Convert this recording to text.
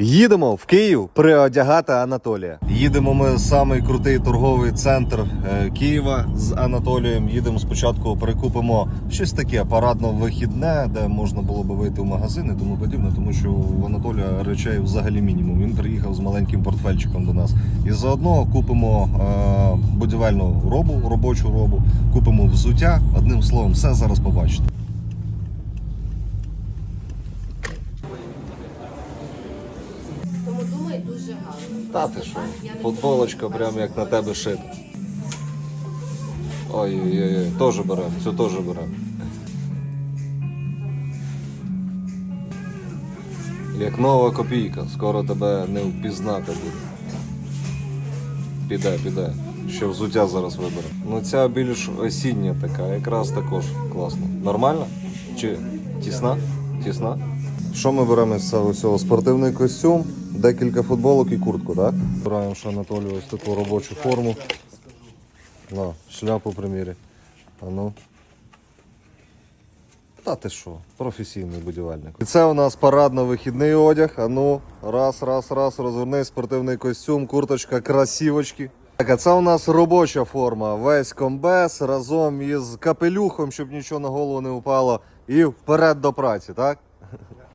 Їдемо в Київ приодягати Анатолія. Їдемо ми в самий крутий торговий центр е, Києва з Анатолієм. Їдемо спочатку, перекупимо щось таке парадно-вихідне, де можна було би вийти в магазин і тому подібне, тому що в Анатолія речей взагалі мінімум. Він приїхав з маленьким портфельчиком до нас. І заодно купимо е, будівельну робу, робочу робу, купимо взуття. Одним словом, все зараз побачите. Гарно. Та ти що? Футболочка прям як на тебе шита. Ой-ой-ой, теж беремо, цю теж беремо. Як нова копійка, скоро тебе не впізнати буде. Піде, піде. Ще взуття зараз виберемо. Ну ця більш осіння така, якраз також класно. Нормально? Чи тісна? Тісна? Що ми беремо з цього всього? Спортивний костюм, декілька футболок і куртку, так? Збираємо ще Анатолію ось таку робочу форму. На, шляпу примірі. А ну. Та ти що, професійний будівельник. І це у нас парадно-вихідний одяг. А ну, раз, раз, раз, розверни спортивний костюм, курточка, красівочки. Так, а це у нас робоча форма. Весь комбез разом із капелюхом, щоб нічого на голову не впало. І вперед до праці, так?